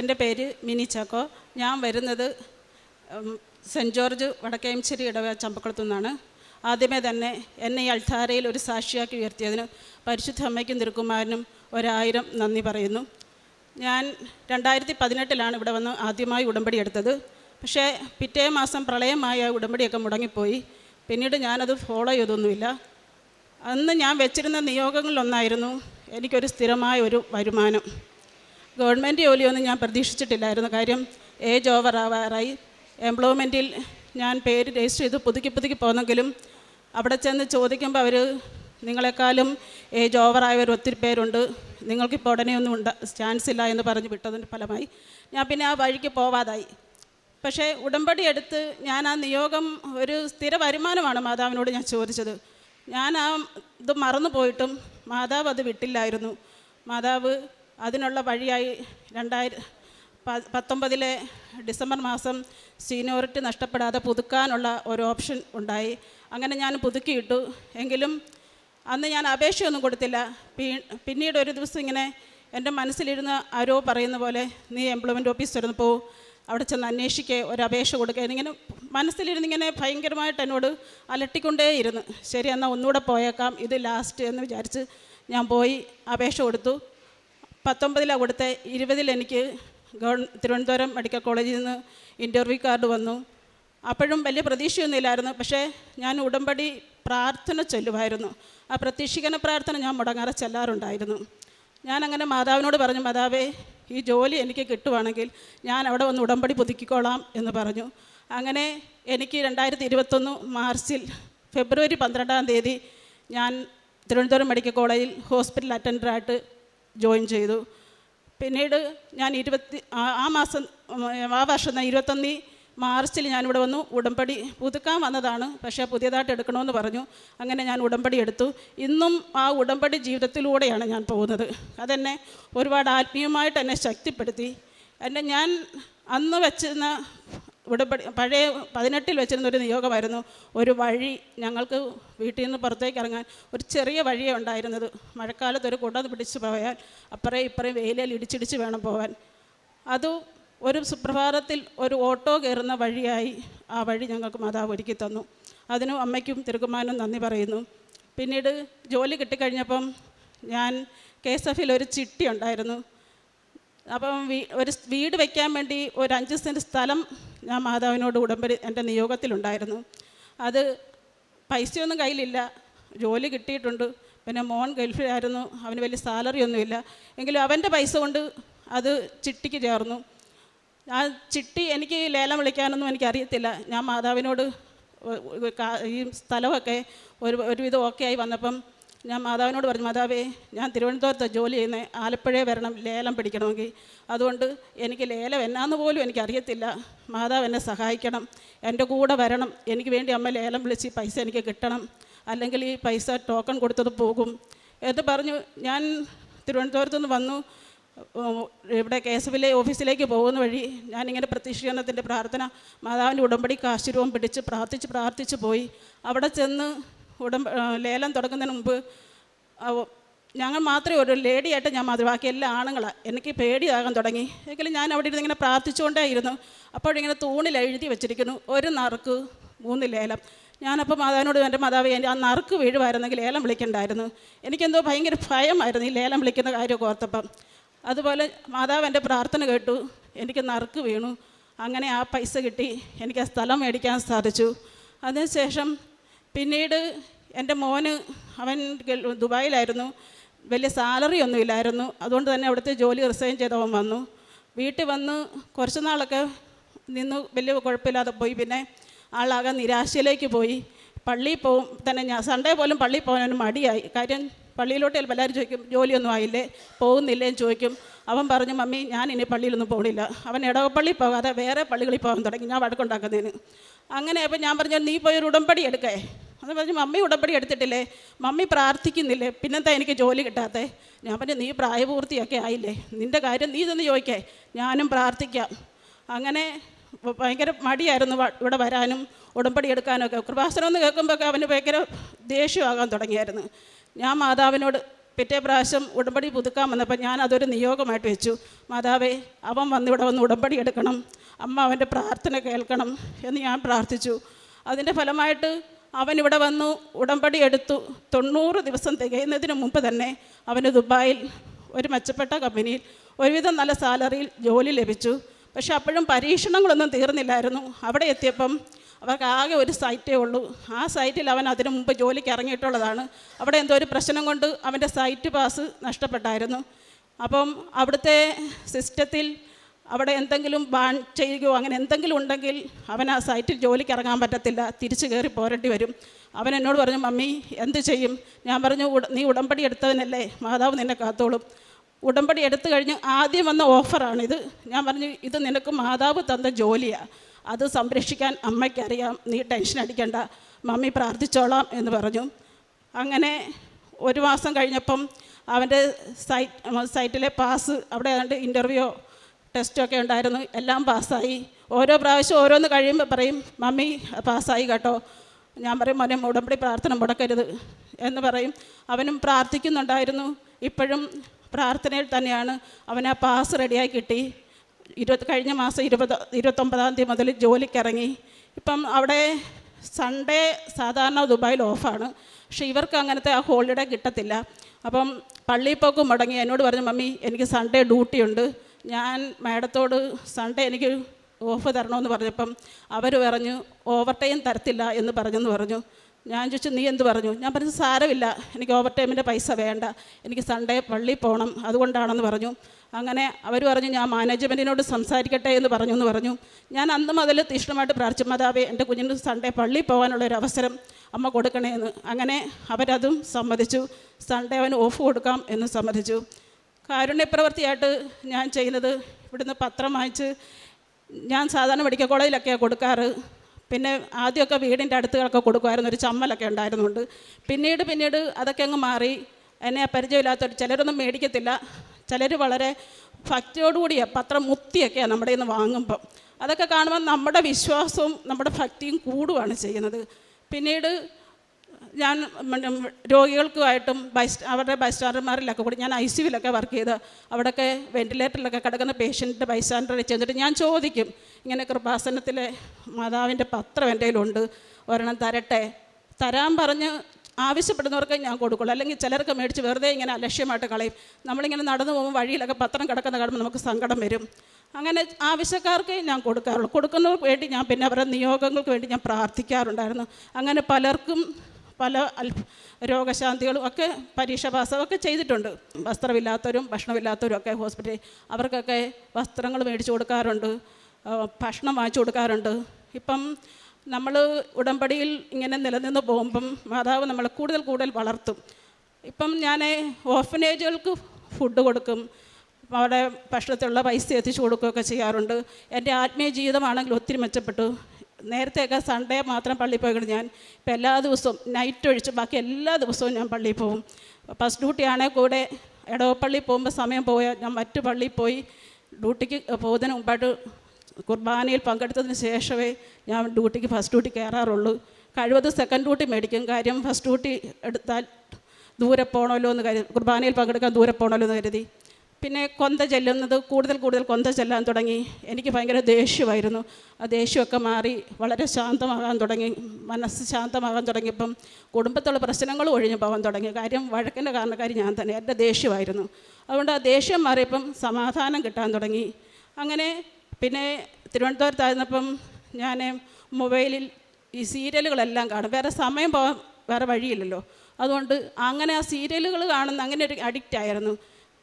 എന്റെ പേര് മിനി ചാക്കോ. ഞാൻ വരുന്നത് സെന്റ് ജോർജ് വടക്കേംശ്ശേരി ഇടവ ചമ്പക്കുളത്തു നിന്നാണ്. ആദ്യമേ തന്നെ എന്നെ ഈ അൾത്താരയിൽ ഒരു സാക്ഷിയാക്കി ഉയർത്തിയതിന് പരിശുദ്ധ അമ്മയ്ക്കും തിരുക്കുമാരനും ഒരായിരം നന്ദി പറയുന്നു. ഞാൻ രണ്ടായിരത്തി പതിനെട്ടിലാണ് ഇവിടെ വന്ന് ആദ്യമായി ഉടമ്പടി എടുത്തത്. പക്ഷേ പിറ്റേ മാസം പ്രളയമായ ഉടമ്പടിയൊക്കെ മുടങ്ങിപ്പോയി. പിന്നീട് ഞാനത് ഫോളോ ചെയ്തൊന്നുമില്ല. അന്ന് ഞാൻ വെച്ചിരുന്ന നിയോഗങ്ങളിലൊന്നായിരുന്നു എനിക്കൊരു സ്ഥിരമായ ഒരു വരുമാനം. ഗവൺമെന്റ് ജോലിയൊന്നും ഞാൻ പ്രതീക്ഷിച്ചിട്ടില്ലായിരുന്നു. കാര്യം ഏജ് ഓവർ ആവാറായി. എംപ്ലോയ്മെന്റിൽ ഞാൻ പേര് രജിസ്റ്റർ ചെയ്ത് പുതുക്കി പുതുക്കി പോന്നെങ്കിലും അവിടെ ചെന്ന് ചോദിക്കുമ്പോൾ അവർ നിങ്ങളെക്കാളും ഏജ് ഓവറായവർ ഒത്തിരി പേരുണ്ട്. നിങ്ങൾക്കിപ്പോൾ ഉടനെയൊന്നും ഉണ്ട ചാൻസ് ഇല്ല എന്ന് പറഞ്ഞ് വിട്ടതിന്റെ ഫലമായി. ഞാൻ പിന്നെ ആ വഴിക്ക് പോവാതായി. പക്ഷേ ഉടമ്പടി എടുത്ത് ഞാൻ ആ നിയോഗം ഒരു സ്ഥിര വരുമാനമാണ് മാതാവിനോട് ഞാൻ ചോദിച്ചത്. ഞാൻ ആ ഇത് മറന്നു പോയിട്ടും മാതാവ് അത് വിട്ടില്ലായിരുന്നു. മാതാവ് അതിനുള്ള വഴിയായി രണ്ടായിരം പത്തൊമ്പതിലെ ഡിസംബർ മാസം സീനിയോറിറ്റി നഷ്ടപ്പെടാതെ പുതുക്കാനുള്ള ഒരു ഓപ്ഷൻ ഉണ്ടായി. അങ്ങനെ ഞാൻ പുതുക്കിയിട്ടു. എങ്കിലും അന്ന് ഞാൻ അപേക്ഷയൊന്നും കൊടുത്തില്ല. പിന്നീട് ഒരു ദിവസം ഇങ്ങനെ എന്റെ മനസ്സിലിരുന്ന് ആരോ പറയുന്ന പോലെ നീ എംപ്ലോയ്മെന്റ് ഓഫീസ് വരുന്നു പോ. അവിടെ ചെന്ന് അന്വേഷിക്കുക ഒരു അപേക്ഷ കൊടുക്കുക എന്നിങ്ങനെ മനസ്സിലിരുന്ന് ഇങ്ങനെ ഭയങ്കരമായിട്ട് എന്നോട് അലട്ടിക്കൊണ്ടേയിരുന്നു ശരി എന്നാൽ ഒന്നുകൂടെ പോയേക്കാം. ഇത് ലാസ്റ്റ് എന്ന് വിചാരിച്ച് ഞാൻ പോയി അപേക്ഷ കൊടുത്തു. പത്തൊമ്പതിലാണ് കൊടുത്ത. ഇരുപതിൽ എനിക്ക് ഗവൺ തിരുവനന്തപുരം മെഡിക്കൽ കോളേജിൽ നിന്ന് ഇന്റർവ്യൂ കാർഡ് വന്നു. അപ്പോഴും വലിയ പ്രതീക്ഷയൊന്നുമില്ലായിരുന്നു. പക്ഷേ ഞാൻ ഉടമ്പടി പ്രാർത്ഥന ചൊല്ലുമായിരുന്നു. ആ പ്രതീക്ഷിക്കുന്ന പ്രാർത്ഥന ഞാൻ മുടങ്ങാറെ ചെല്ലാറുണ്ടായിരുന്നു. ഞാൻ അങ്ങനെ മാതാവിനോട് പറഞ്ഞു മാതാവേ ഈ ജോലി എനിക്ക് കിട്ടുവാണെങ്കിൽ ഞാൻ അവിടെ വന്ന് ഉടമ്പടി പുതുക്കിക്കോളാം എന്ന് പറഞ്ഞു. അങ്ങനെ എനിക്ക് രണ്ടായിരത്തി ഇരുപത്തൊന്ന് മാർച്ചിൽ ഫെബ്രുവരി പന്ത്രണ്ടാം തീയതി ഞാൻ തിരുവനന്തപുരം മെഡിക്കൽ കോളേജിൽ ഹോസ്പിറ്റൽ അറ്റൻഡറായിട്ട് ജോയിൻ ചെയ്തു. പിന്നീട് ഞാൻ ഇരുപത്തി ആ- മാസം ആ വർഷം ഞാൻ ഇരുപത്തൊന്നി മാർച്ചിൽ ഞാനിവിടെ വന്നു. ഉടമ്പടി പുതുക്കാൻ വന്നതാണ്. പക്ഷേ പുതിയതായിട്ട് എടുക്കണമെന്ന് പറഞ്ഞു. അങ്ങനെ ഞാൻ ഉടമ്പടി എടുത്തു. ഇന്നും ആ ഉടമ്പടി ജീവിതത്തിലൂടെയാണ് ഞാൻ പോകുന്നത്. അതെന്നെ ഒരുപാട് ആത്മീയമായിട്ട് എന്നെ ശക്തിപ്പെടുത്തി. എന്നെ ഞാൻ അന്ന് വെച്ചിരുന്ന ഉടമ്പടി പഴയ പതിനെട്ടിൽ വെച്ചിരുന്ന ഒരു നിയോഗമായിരുന്നു ഒരു വഴി ഞങ്ങൾക്ക് വീട്ടിൽ നിന്ന് പുറത്തേക്ക് ഇറങ്ങാൻ ഒരു ചെറിയ വഴിയേ ഉണ്ടായിരുന്നത്. മഴക്കാലത്ത് ഒരു കുട പിടിച്ച് പോയാൽ അപ്പറേ ഇപ്പറേ വെയിലിൽ ഇടിച്ചിടിച്ച് വേണം പോകാൻ അത് ഒരു സുപ്രഭാതത്തിൽ ഒരു ഓട്ടോ കയറുന്ന വഴിയായി ആ വഴി ഞങ്ങൾക്ക് മാതാവ് ഒരുക്കി തന്നു. അതിനും അമ്മയ്ക്കും തിരുക്കുമാനും നന്ദി പറയുന്നു. പിന്നീട് ജോലി കിട്ടിക്കഴിഞ്ഞപ്പം ഞാൻ കെ എസ് എഫിൽ ഒരു ചിട്ടി ഉണ്ടായിരുന്നു. അപ്പം ഒരു വീട് വയ്ക്കാൻ വേണ്ടി ഒരു അഞ്ച് സെന്റ് സ്ഥലം ഞാൻ മാതാവിനോട് ഉടമ്പടി എന്റെ നിയോഗത്തിലുണ്ടായിരുന്നു. അത് പൈസയൊന്നും കയ്യിലില്ല. ജോലി കിട്ടിയിട്ടുണ്ട്. പിന്നെ മോൻ ഗൾഫിലായിരുന്നു. അവന് വലിയ സാലറി ഒന്നുമില്ല എങ്കിലും അവന്റെ പൈസ കൊണ്ട് അത് ചിട്ടിക്ക് ചേർന്നു. ആ ചിട്ടി എനിക്ക് ലേലം വിളിക്കാനൊന്നും എനിക്കറിയത്തില്ല. ഞാൻ മാതാവിനോട് ഈ സ്ഥലമൊക്കെ ഒരു ഒരുവിധം ഓക്കെ ആയി വന്നപ്പം ഞാൻ മാതാവിനോട് പറഞ്ഞു മാതാവേ ഞാൻ തിരുവനന്തപുരത്ത് ജോലി ചെയ്യുന്ന ആലപ്പുഴയെ വരണം ലേലം പിടിക്കണമെങ്കിൽ. അതുകൊണ്ട് എനിക്ക് ലേലം എന്നാന്ന് പോലും എനിക്കറിയത്തില്ല. മാതാവ് എന്നെ സഹായിക്കണം. എന്റെ കൂടെ വരണം. എനിക്ക് വേണ്ടി അമ്മ ലേലം വിളിച്ച് പൈസ എനിക്ക് കിട്ടണം. അല്ലെങ്കിൽ ഈ പൈസ ടോക്കൺ കൊടുത്തത് പോകും. എന്ന് പറഞ്ഞു ഞാൻ തിരുവനന്തപുരത്ത് നിന്ന് വന്നു ഇവിടെ കെ എസ് എഫിലെ ഓഫീസിലേക്ക് പോകുന്ന വഴി ഞാനിങ്ങനെ പ്രത്യക്ഷീകരണത്തിന്റെ പ്രാർത്ഥന മാതാവിന്റെ ഉടമ്പടി കാശുരൂപം പിടിച്ച് പ്രാർത്ഥിച്ച് പ്രാർത്ഥിച്ച് പോയി. അവിടെ ചെന്ന് ഉടമ്പ ലേലം തുടങ്ങുന്നതിന് മുമ്പ് ഞങ്ങൾ മാത്രമേ ഒരു ലേഡിയായിട്ട് ഞാൻ മാത്രമേ ബാക്കി എല്ലാ ആണുങ്ങളാണ് എനിക്ക് പേടിയാകാൻ തുടങ്ങി. എങ്കിലും ഞാൻ അവിടെ ഇരുന്ന് ഇങ്ങനെ പ്രാർത്ഥിച്ചുകൊണ്ടേ ഇരുന്നു. അപ്പോഴിങ്ങനെ തൂണിൽ എഴുതി വെച്ചിരിക്കുന്നു. ഒരു നറുക്ക് മൂന്ന് ലേലം. ഞാനപ്പോൾ മാതാവിനോട് എന്റെ മാതാവ് എന്റെ ആ നറുക്ക് വീഴുമായിരുന്നെങ്കിൽ ലേലം വിളിക്കണ്ടായിരുന്നു. എനിക്കെന്തോ ഭയങ്കര ഭയമായിരുന്നു ഈ ലേലം വിളിക്കുന്ന കാര്യം ഓർത്തപ്പം. അതുപോലെ മാതാവ് എന്റെ പ്രാർത്ഥന കേട്ടു. എനിക്ക് നറുക്ക് വീണു. അങ്ങനെ ആ പൈസ കിട്ടി. എനിക്ക് ആ സ്ഥലം മേടിക്കാൻ സാധിച്ചു. അതിനുശേഷം പിന്നീട് എന്റെ മോന് അവൻ ദുബായിലായിരുന്നു. വലിയ സാലറി ഒന്നും ഇല്ലായിരുന്നു അതുകൊണ്ട് തന്നെ അവിടുത്തെ ജോലി റിസൈൻ ചെയ്തവൻ വന്നു. വീട്ടിൽ വന്ന് കുറച്ച് നാളൊക്കെ നിന്ന് വലിയ കുഴപ്പമില്ലാതെ പോയി. പിന്നെ ആളാകെ നിരാശയിലേക്ക് പോയി. പള്ളിയിൽ പോകും തന്നെ ഞാൻ സൺഡേ പോലും പള്ളിയിൽ പോകാനൊരു മടിയായി. കാര്യം പള്ളിയിലോട്ട് ചിലപ്പോൾ എല്ലാവരും ചോദിക്കും ജോലിയൊന്നും ആയില്ലേ? പോകുന്നില്ലേന്ന് ചോദിക്കും. അവൻ പറഞ്ഞു മമ്മി ഞാൻ ഇനി പള്ളിയിലൊന്നും പോകണില്ല അവൻ ഇടവപ്പള്ളി പോകാതെ വേറെ പള്ളികളിൽ പോകാൻ തുടങ്ങി. ഞാൻ വഴക്കുണ്ടാക്കുന്നതിന്. അങ്ങനെ അപ്പോൾ ഞാൻ പറഞ്ഞു നീ പോയി ഒരു ഉടമ്പടി എടുക്കേ. അത് പറഞ്ഞു മമ്മി ഉടമ്പടി എടുത്തിട്ടില്ലേ? മമ്മി പ്രാർത്ഥിക്കുന്നില്ലേ? പിന്നെന്താ എനിക്ക് ജോലി കിട്ടാത്തേ? ഞാൻ പറഞ്ഞു നീ പ്രായപൂർത്തിയൊക്കെ ആയില്ലേ? നിന്റെ കാര്യം നീ ഇതൊന്ന് ചോദിക്കേ. ഞാനും പ്രാർത്ഥിക്കാം. അങ്ങനെ ഭയങ്കര മടിയായിരുന്നു ഇവിടെ വരാനും ഉടമ്പടി എടുക്കാനൊക്കെ കൃപാസനം എന്ന് കേൾക്കുമ്പോൾ അവന് ഭയങ്കര ദേഷ്യമാകാൻ തുടങ്ങിയായിരുന്നു. ഞാൻ മാതാവിനോട് പിറ്റേ പ്രാവശ്യം ഉടമ്പടി പുതുക്കാൻ വന്നപ്പോൾ ഞാൻ അതൊരു നിയോഗമായിട്ട് വെച്ചു. മാതാവേ അവൻ വന്ന് ഇവിടെ വന്ന് ഉടമ്പടി എടുക്കണം. അമ്മ അവന്റെ പ്രാർത്ഥന കേൾക്കണം എന്ന് ഞാൻ പ്രാർത്ഥിച്ചു. അതിന്റെ ഫലമായിട്ട് അവൻ ഇവിടെ വന്നു ഉടമ്പടി എടുത്തു. തൊണ്ണൂറ് ദിവസം തികയുന്നതിന് മുമ്പ് തന്നെ അവന് ദുബായിൽ ഒരു മെച്ചപ്പെട്ട കമ്പനിയിൽ ഒരുവിധം നല്ല സാലറിയിൽ ജോലി ലഭിച്ചു. പക്ഷെ അപ്പോഴും പരീക്ഷണങ്ങളൊന്നും തീർന്നില്ലായിരുന്നു. അവിടെ എത്തിയപ്പം അവർക്ക് ആകെ ഒരു സൈറ്റേ ഉള്ളൂ. ആ സൈറ്റിൽ അവൻ അതിനു മുമ്പ് ജോലിക്ക് ഇറങ്ങിയിട്ടുള്ളതാണ്. അവിടെ എന്തോ ഒരു പ്രശ്നം കൊണ്ട് അവന്റെ സൈറ്റ് പാസ് നഷ്ടപ്പെട്ടായിരുന്നു. അപ്പം അവിടുത്തെ സിസ്റ്റത്തിൽ അവിടെ എന്തെങ്കിലും ബാൻ ചെയ്യുകയോ അങ്ങനെ എന്തെങ്കിലും ഉണ്ടെങ്കിൽ അവൻ ആ സൈറ്റിൽ ജോലിക്ക് ഇറങ്ങാൻ പറ്റത്തില്ല. തിരിച്ചു കയറി പോരേണ്ടി വരും. അവൻ എന്നോട് പറഞ്ഞു മമ്മി എന്ത് ചെയ്യും? ഞാൻ പറഞ്ഞു നീ ഉടമ്പടി എടുത്തവനല്ലേ മാതാവ് നിന്നെ കാത്തോളും. ഉടമ്പടി എടുത്തു കഴിഞ്ഞ് ആദ്യം വന്ന ഓഫറാണിത് ഞാൻ പറഞ്ഞു ഇത് നിനക്ക് മാതാവ് തന്ന ജോലിയാണ് അത് സംരക്ഷിക്കാൻ അമ്മയ്ക്കറിയാം. നീ ടെൻഷൻ അടിക്കണ്ട. മമ്മി പ്രാർത്ഥിച്ചോളാം എന്ന് പറഞ്ഞു. അങ്ങനെ ഒരു മാസം കഴിഞ്ഞപ്പം അവന്റെ സൈറ്റ് സൈറ്റിലെ പാസ് അവിടെ ഏതാണ്ട് ഇന്റർവ്യൂ ടെസ്റ്റൊക്കെ ഉണ്ടായിരുന്നു. എല്ലാം പാസ്സായി. ഓരോ പ്രാവശ്യം ഓരോന്ന് കഴിയുമ്പോൾ പറയും മമ്മി പാസ്സായി കേട്ടോ. ഞാൻ പറയും മോനെ ഉടമ്പടി പ്രാർത്ഥന മുടക്കരുത് എന്ന് പറയും. അവനും പ്രാർത്ഥിക്കുന്നുണ്ടായിരുന്നു. ഇപ്പോഴും പ്രാർത്ഥനയിൽ തന്നെയാണ്. അവൻ ആ പാസ് റെഡിയായി കിട്ടി. ഇരുപത് കഴിഞ്ഞ മാസം ഇരുപത് ഇരുപത്തൊമ്പതാം തീയതി മുതൽ ജോലിക്കിറങ്ങി. ഇപ്പം അവിടെ സൺഡേ സാധാരണ ദുബായിൽ ഓഫാണ്. പക്ഷെ ഇവർക്ക് അങ്ങനത്തെ ആ ഹോളിഡേ കിട്ടത്തില്ല. അപ്പം പള്ളിയിൽ പോക്ക് മുടങ്ങി. എന്നോട് പറഞ്ഞു മമ്മി എനിക്ക് സൺഡേ ഡ്യൂട്ടിയുണ്ട് ഞാൻ മാഡത്തോട് സൺഡേ എനിക്ക് ഓഫ് തരണമെന്ന് പറഞ്ഞപ്പം അവർ പറഞ്ഞു ഓവർ ടൈം തരത്തില്ല എന്ന് പറഞ്ഞെന്ന് പറഞ്ഞു. ഞാൻ ചോദിച്ചു നീ എന്ത് പറഞ്ഞു? ഞാൻ പറഞ്ഞു സാരമില്ല. എനിക്ക് ഓവർ ടൈമിന്റെ പൈസ വേണ്ട. എനിക്ക് സൺഡേ പള്ളിയിൽ പോകണം അതുകൊണ്ടാണെന്ന് പറഞ്ഞു. അങ്ങനെ അവർ പറഞ്ഞു ഞാൻ മാനേജ്മെന്റിനോട് സംസാരിക്കട്ടെ എന്ന് പറഞ്ഞു എന്ന് പറഞ്ഞു. ഞാൻ അന്ന് മുതൽ തീഷ്ണമായിട്ട് പ്രാർത്ഥിച്ചു മാതാവേ എന്റെ കുഞ്ഞിന് സൺഡേ പള്ളിയിൽ പോകാനുള്ള ഒരു അവസരം അമ്മ കൊടുക്കണേ എന്ന്. അങ്ങനെ അവരതും സമ്മതിച്ചു. സൺഡേ അവന് ഓഫ് കൊടുക്കാം എന്ന് സമ്മതിച്ചു. കാരുണ്യപ്രവൃത്തിയായിട്ട് ഞാൻ ചെയ്യുന്നത് ഇവിടുന്ന് പത്രം വാങ്ങിച്ച് ഞാൻ സാധാരണ മെഡിക്കൽ കോളേജിലൊക്കെയാണ് കൊടുക്കാറ്. പിന്നെ ആദ്യമൊക്കെ വീടിന്റെ അടുത്തുകളൊക്കെ കൊടുക്കുമായിരുന്നു ഒരു ചമ്മലൊക്കെ ഉണ്ടായിരുന്നുണ്ട്. പിന്നീട് പിന്നീട് അതൊക്കെ അങ്ങ് മാറി. എന്നെ പരിചയമില്ലാത്തവർ ചിലരൊന്നും മേടിക്കത്തില്ല. ചിലർ വളരെ ഭക്തിയോടുകൂടിയ പത്രം മുത്തിയൊക്കെയാണ് നമ്മുടെ ഇന്ന് വാങ്ങുമ്പം. അതൊക്കെ കാണുമ്പോൾ നമ്മുടെ വിശ്വാസവും നമ്മുടെ ഭക്തിയും കൂടുകയാണ് ചെയ്യുന്നത്. പിന്നീട് ഞാൻ രോഗികൾക്കുമായിട്ടും ബൈസ് അവരുടെ ബൈസ്റ്റാൻഡർമാരിലൊക്കെ കൂടി ഞാൻ ഐ സിയുലൊക്കെ വർക്ക് ചെയ്ത് അവിടെയൊക്കെ വെന്റിലേറ്ററിലൊക്കെ കിടക്കുന്ന പേഷ്യന്റിന്റെ ബൈസ്റ്റാൻഡറെ ചെന്നിട്ട് ഞാൻ ചോദിക്കും ഇങ്ങനെ കൃപാസനത്തിലെ മാതാവിന്റെ പത്രം എന്റെ കയ്യിലുണ്ട് ഒരെണ്ണം തരട്ടെ? തരാൻ പറഞ്ഞ് ആവശ്യപ്പെടുന്നവർക്ക് ഞാൻ കൊടുക്കുള്ളൂ. അല്ലെങ്കിൽ ചിലർക്ക് മേടിച്ച് വെറുതെ ഇങ്ങനെ അലക്ഷ്യമായിട്ട് കളയും. നമ്മളിങ്ങനെ നടന്നു പോകുമ്പോൾ വഴിയിലൊക്കെ പത്രം കിടക്കുന്ന കാണുമ്പോൾ നമുക്ക് സങ്കടം വരും. അങ്ങനെ ആവശ്യക്കാർക്ക് ഞാൻ കൊടുക്കാറുള്ളൂ. കൊടുക്കുന്നവർക്ക് വേണ്ടി ഞാൻ പിന്നെ അവരുടെ നിയോഗങ്ങൾക്ക് വേണ്ടി ഞാൻ പ്രാർത്ഥിക്കാറുണ്ടായിരുന്നു. അങ്ങനെ പലർക്കും പല അൽ രോഗശാന്തികളും ഒക്കെ പരീക്ഷ ഒക്കെ ചെയ്തിട്ടുണ്ട്. വസ്ത്രമില്ലാത്തവരും ഭക്ഷണമില്ലാത്തവരും ഒക്കെ ഹോസ്പിറ്റലിൽ അവർക്കൊക്കെ വസ്ത്രങ്ങൾ മേടിച്ചു കൊടുക്കാറുണ്ട് ഭക്ഷണം വാങ്ങിച്ചു കൊടുക്കാറുണ്ട്. ഇപ്പം നമ്മൾ ഉടമ്പടിയിൽ ഇങ്ങനെ നിലനിന്ന് പോകുമ്പം മാതാവ് നമ്മൾ കൂടുതൽ കൂടുതൽ വളർത്തും. ഇപ്പം ഞാൻ ഓർഫനേജുകൾക്ക് ഫുഡ് കൊടുക്കും അവിടെ ഭക്ഷണത്തിലുള്ള പൈസ എത്തിച്ചു കൊടുക്കുകയൊക്കെ ചെയ്യാറുണ്ട്. എന്റെ ആത്മീയ ജീവിതമാണെങ്കിൽ ഒത്തിരി മെച്ചപ്പെട്ടു. നേരത്തെയൊക്കെ സൺഡേ മാത്രം പള്ളിയിൽ പോയിക്കൊണ്ട് ഞാൻ ഇപ്പം എല്ലാ ദിവസവും നൈറ്റ് ഒഴിച്ച് ബാക്കി എല്ലാ ദിവസവും ഞാൻ പള്ളിയിൽ പോകും. ഫസ്റ്റ് ഡ്യൂട്ടി ആണെങ്കിൽ കൂടെ ഇടവപ്പള്ളിയിൽ പോകുമ്പോൾ സമയം പോയാൽ ഞാൻ മറ്റു പള്ളിയിൽ പോയി ഡ്യൂട്ടിക്ക് പോകുന്നതിന് മുമ്പായിട്ട് കുർബാനയിൽ പങ്കെടുത്തതിന് ശേഷമേ ഞാൻ ഡ്യൂട്ടിക്ക് ഫസ്റ്റ് ഡ്യൂട്ടി കയറാറുള്ളൂ കഴിവത് സെക്കൻഡ് ഡ്യൂട്ടി മേടിക്കും. കാര്യം ഫസ്റ്റ് ഡ്യൂട്ടി എടുത്താൽ ദൂരെ പോകണമല്ലോ എന്ന് കരുതി. കുർബാനയിൽ പങ്കെടുക്കാൻ ദൂരെ പോകണമല്ലോ എന്ന് കരുതി. പിന്നെ കൊന്ത ചെല്ലുന്നത് കൂടുതൽ കൂടുതൽ കൊന്ത ചെല്ലാൻ തുടങ്ങി. എനിക്ക് ഭയങ്കര ദേഷ്യമായിരുന്നു. ആ ദേഷ്യമൊക്കെ മാറി വളരെ ശാന്തമാകാൻ തുടങ്ങി. മനസ്സ് ശാന്തമാകാൻ തുടങ്ങിയപ്പം കുടുംബത്തുള്ള പ്രശ്നങ്ങൾ ഒഴിഞ്ഞു പോകാൻ തുടങ്ങി. കാര്യം വഴക്കിന്റെ കാരണക്കാരി ഞാൻ തന്നെ. എന്റെ ദേഷ്യമായിരുന്നു. അതുകൊണ്ട് ആ ദേഷ്യം മാറിയപ്പം സമാധാനം കിട്ടാൻ തുടങ്ങി. അങ്ങനെ പിന്നെ തിരുവനന്തപുരത്തായിരുന്നപ്പം ഞാൻ മൊബൈലിൽ ഈ സീരിയലുകളെല്ലാം കാണും. വേറെ സമയം പോകാൻ വേറെ വഴിയില്ലല്ലോ. അതുകൊണ്ട് അങ്ങനെ ആ സീരിയലുകൾ കാണുന്ന അങ്ങനെ ഒരു അഡിക്റ്റ് ആയിരുന്നു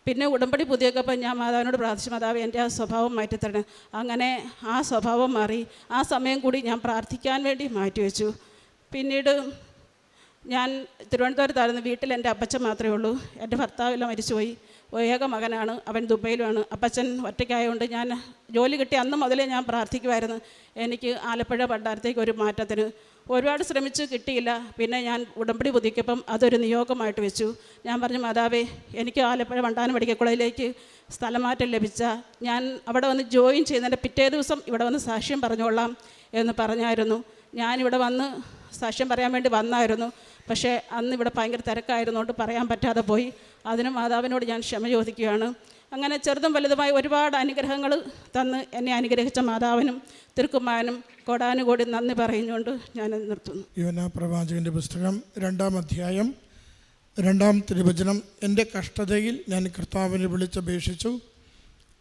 പിന്നെ ഉടമ്പടി പുതിയപ്പോൾ ഞാൻ മാതാവിനോട് പ്രാർത്ഥിച്ചു മാതാവ് എന്റെ ആ സ്വഭാവം മാറ്റിത്തരണം. അങ്ങനെ ആ സ്വഭാവം മാറി ആ സമയം കൂടി ഞാൻ പ്രാർത്ഥിക്കാൻ വേണ്ടി മാറ്റിവെച്ചു. പിന്നീട് ഞാൻ തിരുവനന്തപുരത്തായിരുന്നു വീട്ടിൽ എന്റെ അപ്പച്ചൻ മാത്രമേ ഉള്ളൂ. എന്റെ ഭർത്താവെല്ലാം മരിച്ചുപോയി. ഏക മകനാണ്. അവൻ ദുബൈയിലുമാണ്. അപ്പച്ചൻ ഒറ്റയ്ക്കായതുകൊണ്ട് ഞാൻ ജോലി കിട്ടി. അന്ന് മുതലേ ഞാൻ പ്രാർത്ഥിക്കുമായിരുന്നു എനിക്ക് ആലപ്പുഴ പണ്ടാരത്തേക്ക് ഒരു മാറ്റത്തിന് ഒരുപാട് ശ്രമിച്ചു കിട്ടിയില്ല. പിന്നെ ഞാൻ ഉടമ്പടി പുതുക്കിയപ്പം അതൊരു നിയോഗമായിട്ട് വെച്ചു. ഞാൻ പറഞ്ഞു മാതാവേ എനിക്ക് ആലപ്പുഴ വണ്ടാനം മെഡിക്കൽ കോളേജിലേക്ക് സ്ഥലമാറ്റം ലഭിച്ച ഞാൻ അവിടെ വന്ന് ജോയിൻ ചെയ്യുന്നതിന്റെ പിറ്റേ ദിവസം ഇവിടെ വന്ന് സാക്ഷ്യം പറഞ്ഞോളാം എന്ന് പറഞ്ഞായിരുന്നു. ഞാനിവിടെ വന്ന് സാക്ഷ്യം പറയാൻ വേണ്ടി വന്നായിരുന്നു. പക്ഷേ അന്ന് ഇവിടെ ഭയങ്കര തിരക്കായിരുന്നുകൊണ്ട് പറയാൻ പറ്റാതെ പോയി. അതിന് മാതാവിനോട് ഞാൻ ക്ഷമ ചോദിക്കുകയാണ്. അങ്ങനെ ചെറുതും വലുതുമായി ഒരുപാട് അനുഗ്രഹങ്ങൾ തന്ന് എന്നെ അനുഗ്രഹിച്ച മാതാവിനും തിരുക്കുമാരനും കോടാനുകൂടി നന്ദി പറഞ്ഞുകൊണ്ട് ഞാൻ നിർത്തുന്നു. യോന പ്രവാചകന്റെ പുസ്തകം രണ്ടാം അധ്യായം രണ്ടാം തിരുവചനം എന്റെ കഷ്ടതയിൽ ഞാൻ കർത്താവിനെ വിളിച്ചപേക്ഷിച്ചു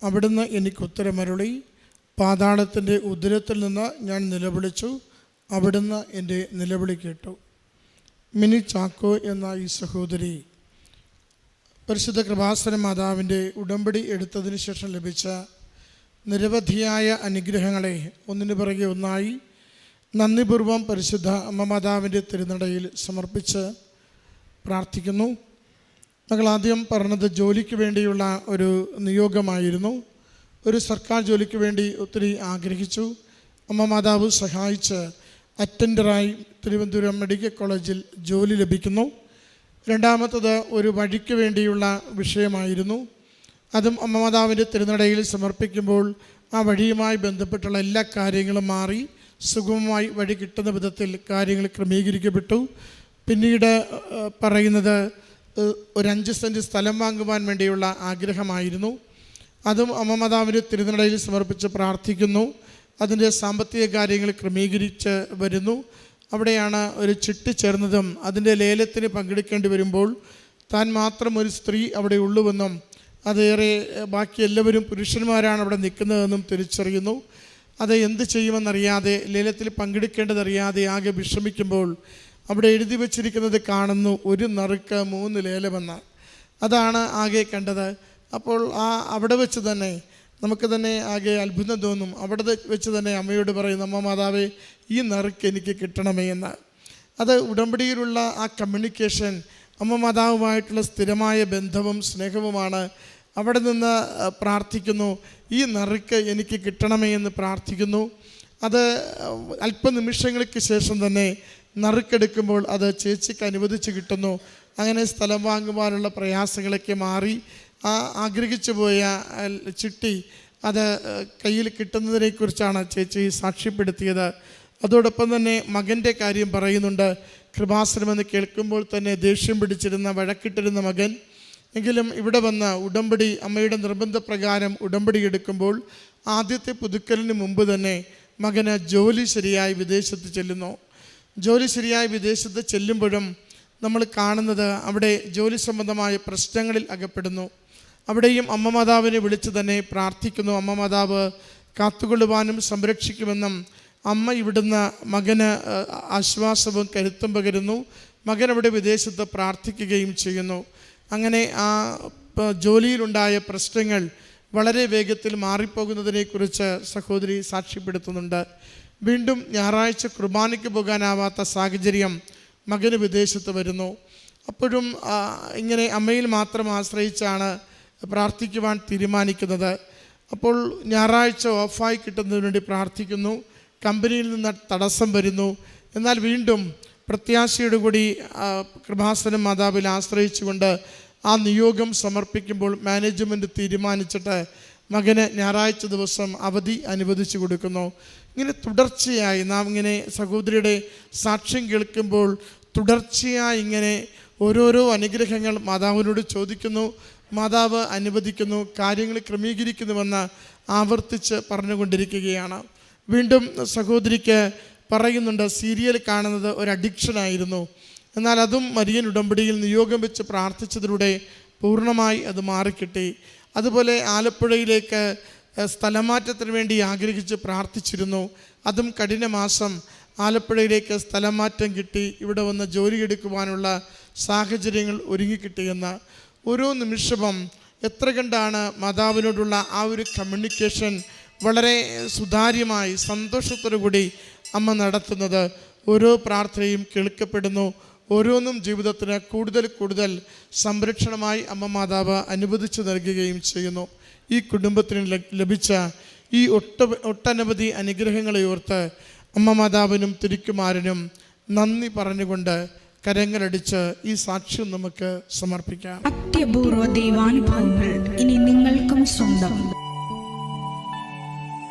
അവിടുന്ന് എനിക്ക് ഉത്തരമരുളി. പാതാളത്തിന്റെ ഉദരത്തിൽ നിന്ന് ഞാൻ നിലവിളിച്ചു. അവിടുന്ന് എന്റെ നിലവിളി കേട്ടു. മിനി ചാക്കോ എന്ന ഈ സഹോദരി പരിശുദ്ധ കൃപാസന മാതാവിന്റെ ഉടമ്പടി എടുത്തതിന് ശേഷം ലഭിച്ച നിരവധിയായ അനുഗ്രഹങ്ങളെ ഒന്നിനു പിറകെ ഒന്നായി നന്ദിപൂർവം പരിശുദ്ധ അമ്മ മാതാവിന്റെ തിരുനടയിൽ സമർപ്പിച്ച് പ്രാർത്ഥിക്കുന്നു. ഞങ്ങൾ ആദ്യം പറഞ്ഞത് ജോലിക്ക് വേണ്ടിയുള്ള ഒരു നിയോഗമായിരുന്നു. ഒരു സർക്കാർ ജോലിക്ക് വേണ്ടി ഒത്തിരി ആഗ്രഹിച്ചു. അമ്മ മാതാവ് സഹായിച്ച് അറ്റൻഡറായി തിരുവനന്തപുരം മെഡിക്കൽ കോളേജിൽ ജോലി ലഭിക്കുന്നു. രണ്ടാമത്തത് ഒരു വഴിക്ക് വേണ്ടിയുള്ള വിഷയമായിരുന്നു. അതും അമ്മമാതാവിന്റെ തിരുനടയിൽ സമർപ്പിക്കുമ്പോൾ ആ വഴിയുമായി ബന്ധപ്പെട്ടുള്ള എല്ലാ കാര്യങ്ങളും മാറി സുഗമമായി വഴി കിട്ടുന്ന വിധത്തിൽ കാര്യങ്ങൾ ക്രമീകരിക്കപ്പെട്ടു. പിന്നീട് പറയുന്നത് ഒരു അഞ്ച് സെന്റ് സ്ഥലം വാങ്ങുവാൻ വേണ്ടിയുള്ള ആഗ്രഹമായിരുന്നു. അതും അമ്മമാതാവിന്റെ തിരുനടയിൽ സമർപ്പിച്ച് പ്രാർത്ഥിക്കുന്നു. അതിന്റെ സാമ്പത്തിക കാര്യങ്ങൾ ക്രമീകരിച്ച് വരുന്നു. അവിടെയാണ് ഒരു ചിട്ട് ചേർന്നതും അതിന്റെ ലേലത്തിന് പങ്കെടുക്കേണ്ടി വരുമ്പോൾ താൻ മാത്രം ഒരു സ്ത്രീ അവിടെ ഉള്ളുവെന്നും അതേറെ ബാക്കി എല്ലാവരും പുരുഷന്മാരാണ് അവിടെ നിൽക്കുന്നതെന്നും തിരിച്ചറിയുന്നു. അത് എന്ത് ചെയ്യുമെന്നറിയാതെ ലേലത്തിൽ പങ്കെടുക്കേണ്ടതറിയാതെ ആകെ വിഷമിക്കുമ്പോൾ അവിടെ എഴുതി വച്ചിരിക്കുന്നത് കാണുന്നു ഒരു നറുക്ക് മൂന്ന് ലേലമെന്ന്. അതാണ് ആകെ കണ്ടത്. അപ്പോൾ ആ അവിടെ വെച്ച് തന്നെ നമുക്ക് തന്നെ ആകെ അത്ഭുതം തോന്നും. അവിടെ വെച്ച് തന്നെ അമ്മയോട് പറയും അമ്മ മാതാവേ ഈ നറുക്ക് എനിക്ക് കിട്ടണമേ എന്ന്. അത് ഉടമ്പടിയിലുള്ള ആ കമ്മ്യൂണിക്കേഷൻ അമ്മ മാതാവുമായിട്ടുള്ള സ്ഥിരമായ ബന്ധവും സ്നേഹവുമാണ് അവിടെ നിന്ന് പ്രാർത്ഥിക്കുന്നു. ഈ നറുക്ക് എനിക്ക് കിട്ടണമേ എന്ന് പ്രാർത്ഥിക്കുന്നു. അത് അല്പനിമിഷങ്ങൾക്ക് ശേഷം തന്നെ നറുക്കെടുക്കുമ്പോൾ അത് ചേച്ചിക്ക് അനുവദിച്ച് കിട്ടുന്നു. അങ്ങനെ സ്ഥലം വാങ്ങുവാനുള്ള പ്രയാസങ്ങളൊക്കെ മാറി. ആ ആഗ്രഹിച്ചു പോയ ചിട്ടി അത് കയ്യിൽ കിട്ടുന്നതിനെക്കുറിച്ചാണ് ചേച്ചി സാക്ഷ്യപ്പെടുത്തിയത്. അതോടൊപ്പം തന്നെ മകന്റെ കാര്യം പറയുന്നുണ്ട്. കൃപാസനമെന്ന് കേൾക്കുമ്പോൾ തന്നെ ദേഷ്യം പിടിച്ചിരുന്ന വഴക്കിട്ടിരുന്ന മകൻ എങ്കിലും ഇവിടെ വന്ന ഉടമ്പടി അമ്മയുടെ നിർബന്ധപ്രകാരം ഉടമ്പടി എടുക്കുമ്പോൾ ആദ്യത്തെ പുതുക്കലിന് മുമ്പ് തന്നെ മകന് ജോലി ശരിയായി വിദേശത്ത് ചെല്ലുന്നു. ജോലി ശരിയായി വിദേശത്ത് ചെല്ലുമ്പോഴും നമ്മൾ കാണുന്നത് അവിടെ ജോലി സംബന്ധമായ പ്രശ്നങ്ങളിൽ അകപ്പെടുന്നു. അവിടെയും അമ്മ മാതാവിനെ വിളിച്ച് തന്നെ പ്രാർത്ഥിക്കുന്നു. അമ്മ മാതാവ് കാത്തുകൊള്ളുവാനും സംരക്ഷിക്കുമെന്നും അമ്മ ഇവിടുന്ന് മകന് ആശ്വാസവും കരുത്തും പകരുന്നു. മകൻ അവിടെ വിദേശത്ത് പ്രാർത്ഥിക്കുകയും ചെയ്യുന്നു. അങ്ങനെ ആ ജോലിയിലുണ്ടായ പ്രശ്നങ്ങൾ വളരെ വേഗത്തിൽ മാറിപ്പോകുന്നതിനെക്കുറിച്ച് സഹോദരി സാക്ഷ്യപ്പെടുത്തുന്നുണ്ട്. വീണ്ടും ഞായറാഴ്ച കുർബാനയ്ക്ക് പോകാനാവാത്ത സാഹചര്യം മകന് വിദേശത്ത് വരുന്നു. അപ്പോഴും ഇങ്ങനെ അമ്മയിൽ മാത്രം ആശ്രയിച്ചാണ് പ്രാർത്ഥിക്കുവാൻ തീരുമാനിക്കുന്നത്. അപ്പോൾ ഞായറാഴ്ച ഓഫായി കിട്ടുന്നതിന് വേണ്ടി പ്രാർത്ഥിക്കുന്നു. കമ്പനിയിൽ നിന്ന് തടസ്സം വരുന്നു. എന്നാൽ വീണ്ടും പ്രത്യാശയോടു കൂടി കൃപാസനം മാതാവിൽ ആശ്രയിച്ചുകൊണ്ട് ആ നിയോഗം സമർപ്പിക്കുമ്പോൾ മാനേജ്മെന്റ് തീരുമാനിച്ചിട്ട് മകന് ഞായറാഴ്ച ദിവസം അവധി അനുവദിച്ചു കൊടുക്കുന്നു. ഇങ്ങനെ തുടർച്ചയായി നാം ഇങ്ങനെ സഹോദരിയുടെ സാക്ഷ്യം കേൾക്കുമ്പോൾ തുടർച്ചയായി ഇങ്ങനെ ഓരോരോ അനുഗ്രഹങ്ങൾ മാതാവിനോട് ചോദിക്കുന്നു. മാതാവ് അനുവദിക്കുന്നു കാര്യങ്ങൾ ക്രമീകരിക്കുന്നുവെന്ന് ആവർത്തിച്ച് പറഞ്ഞുകൊണ്ടിരിക്കുകയാണ്. വീണ്ടും സഹോദരിക്ക് പറയുന്നുണ്ട് സീരിയൽ കാണുന്നത് ഒരു അഡിക്ഷനായിരുന്നു എന്നാൽ അതും മരിയൻ ഉടമ്പടിയിൽ നിയോഗം വെച്ച് പ്രാർത്ഥിച്ചതിലൂടെ പൂർണമായി അത് മാറിക്കിട്ടി. അതുപോലെ ആലപ്പുഴയിലേക്ക് സ്ഥലമാറ്റത്തിന് വേണ്ടി ആഗ്രഹിച്ച് പ്രാർത്ഥിച്ചിരുന്നു. അതും കഠിനമാസം ആലപ്പുഴയിലേക്ക് സ്ഥലമാറ്റം കിട്ടി. ഇവിടെ വന്ന് ജോലി എടുക്കുവാനുള്ള സാഹചര്യങ്ങൾ ഒരുങ്ങിക്കിട്ടിയെന്ന് ഓരോ നിമിഷവും എത്ര കണ്ടാണ് മാതാവിനോടുള്ള ആ ഒരു കമ്മ്യൂണിക്കേഷൻ വളരെ സുതാര്യമായി സന്തോഷത്തോടു കൂടി അമ്മ നടത്തുന്നത് ഓരോ പ്രാർത്ഥനയും കേൾക്കപ്പെടുന്നു. ഓരോന്നും ജീവിതത്തിന് കൂടുതൽ കൂടുതൽ സംരക്ഷണമായി അമ്മ മാതാവ് അനുവദിച്ചു നൽകുകയും ചെയ്യുന്നു. ഈ കുടുംബത്തിന് ലഭിച്ച ഈ ഒട്ട ഒട്ടനവധി അനുഗ്രഹങ്ങളെ ഓർത്ത് അമ്മ മാതാവിനും തിരിക്കുമാരനും നന്ദി പറഞ്ഞുകൊണ്ട് കരങ്ങളടിച്ച് ഈ സാക്ഷ്യം നമുക്ക് സമർപ്പിക്കാം. അത്യപൂർവ ദൈവാനുഭവങ്ങൾ ഇനി നിങ്ങൾക്കും സ്വന്തം.